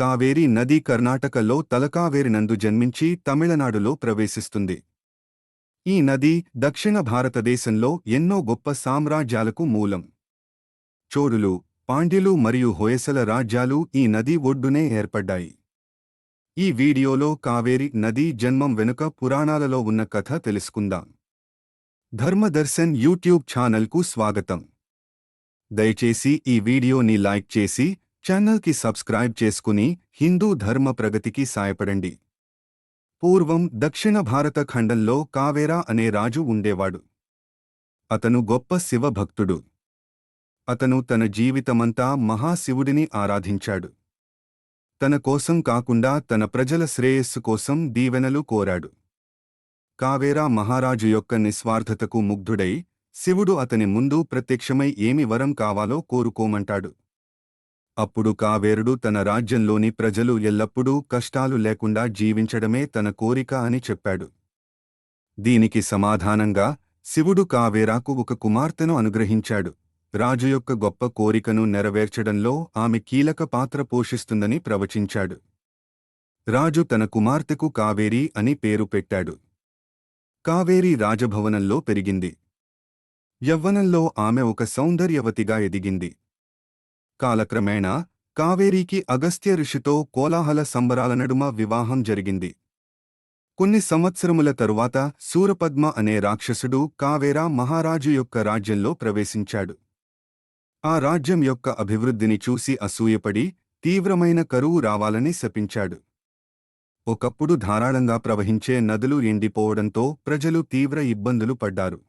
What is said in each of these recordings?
కావేరి నది కర్ణాటకలో తలకావేరి నందు జన్మించి తమిళనాడులో ప్రవేశిస్తుంది. ఈ నది దక్షిణ భారతదేశంలో ఎన్నో గొప్ప సామ్రాజ్యాలకు మూలం. చోడులు పాండ్యులు మరియు హొయసల రాజ్యాలు ఈ నది ఒడ్డునే ఏర్పడ్డాయి. ఈ వీడియోలో కావేరి నదీ జన్మం వెనుక పురాణాలలో ఉన్న కథ తెలుసుకుందాం. ధర్మదర్శన్ యూట్యూబ్ ఛానల్కు స్వాగతం. దయచేసి ఈ వీడియోని లైక్ చేసి ఛానల్కి సబ్స్క్రైబ్ చేసుకుని హిందూ ధర్మ ప్రగతికి సాయపడండి. పూర్వం దక్షిణ భారత ఖండంలో కావేరా అనే రాజు ఉండేవాడు. అతను గొప్ప శివభక్తుడు. అతను తన జీవితమంతా మహాశివుడిని ఆరాధించాడు. తన కోసం కాకుండా తన ప్రజల శ్రేయస్సు కోసం దీవెనలు కోరాడు. కావేరా మహారాజు యొక్క నిస్వార్థతకు ముగ్ధుడై శివుడు అతని ముందు ప్రత్యక్షమై ఏమి వరం కావాలో కోరుకోమంటాడు. అప్పుడు కావేరుడు తన రాజ్యంలోని ప్రజలు ఎల్లప్పుడూ కష్టాలు లేకుండా జీవించడమే తన కోరిక అని చెప్పాడు. దీనికి సమాధానంగా శివుడు కావేరాకు ఒక కుమార్తెను అనుగ్రహించాడు. రాజు యొక్క గొప్ప కోరికను నెరవేర్చడంలో ఆమె కీలక పాత్ర పోషిస్తుందని ప్రవచించాడు. రాజు తన కుమార్తెకు కావేరి అని పేరు పెట్టాడు. కావేరి రాజభవనంలో పెరిగింది. యవ్వనంలో ఆమె ఒక సౌందర్యవతిగా ఎదిగింది. కాలక్రమేణా కావేరీకి అగస్త్య ఋషితో కోలాహల సంబరాల నడుమ వివాహం జరిగింది. కొన్ని సంవత్సరముల తరువాత సూరపద్మ అనే రాక్షసుడు కావేరా మహారాజు యొక్క రాజ్యంలో ప్రవేశించాడు. ఆ రాజ్యం యొక్క అభివృద్ధిని చూసి అసూయపడి తీవ్రమైన కరువు రావాలని శపించాడు. ఒకప్పుడు ధారాళంగా ప్రవహించే నదులు ఎండిపోవడంతో ప్రజలు తీవ్ర ఇబ్బందులు పడ్డారు.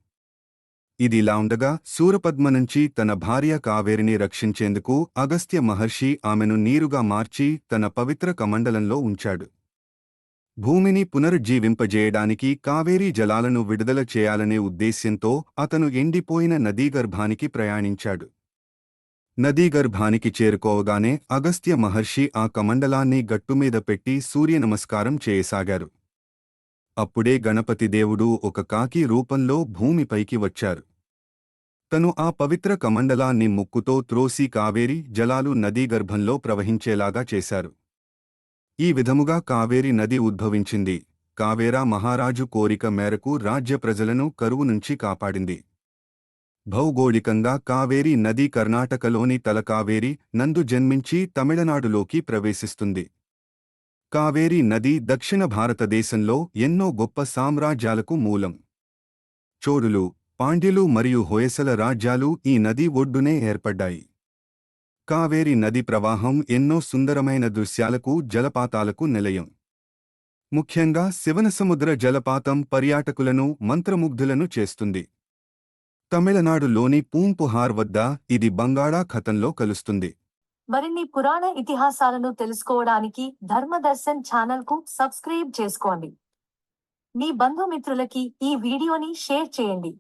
ఇదిలా ఉండగా సూరపద్మ నుంచి తన భార్య కావేరిని రక్షించేందుకు అగస్త్య మహర్షి ఆమెను నీరుగా మార్చి తన పవిత్ర కమండలంలో ఉంచాడు. భూమిని పునరుజ్జీవింపజేయడానికి కావేరీ జలాలను విడుదల చేయాలనే ఉద్దేశ్యంతో అతను ఎండిపోయిన నదీగర్భానికి ప్రయాణించాడు. నదీగర్భానికి చేరుకోవగానే అగస్త్య మహర్షి ఆ కమండలాన్ని గట్టుమీద పెట్టి సూర్య నమస్కారం చేయసాగారు. అప్పుడే గణపతిదేవుడు ఒక కాకి రూపంలో భూమిపైకి వచ్చారు. తను ఆ పవిత్ర కమండలాన్ని ముక్కుతో త్రోసి కావేరి జలాలు నదీగర్భంలో ప్రవహించేలాగా చేశారు. ఈ విధముగా కావేరి నది ఉద్భవించింది. కావేరా మహారాజు కోరిక మేరకు రాజ్య ప్రజలను కరువు నుంచి కాపాడింది. భౌగోళికంగా కావేరీ నది కర్ణాటకలోని తలకావేరి నందు జన్మించి తమిళనాడులోకి ప్రవేశిస్తుంది. కావేరీ నది దక్షిణ భారతదేశంలో ఎన్నో గొప్ప సామ్రాజ్యాలకు మూలం. చోడులు పాండ్యులు మరియు హొయసల రాజ్యాలు ఈ నది ఒడ్డునే ఏర్పడ్డాయి. కావేరి నది ప్రవాహం ఎన్నో సుందరమైన దృశ్యాలకు జలపాతాలకు నిలయం. ముఖ్యంగా శివనసముద్ర జలపాతం పర్యాటకులను మంత్రముగ్ధులను చేస్తుంది. తమిళనాడులోని పూంపుహార్ వద్ద ఇది బంగాళాఖతంలో కలుస్తుంది. మరిన్ని పురాణ ఇతిహాసాలను తెలుసుకోవడానికి ధర్మదర్శన్ ఛానల్కు సబ్స్క్రైబ్ చేసుకోండి. మీ బంధుమిత్రులకి ఈ వీడియోని షేర్ చేయండి.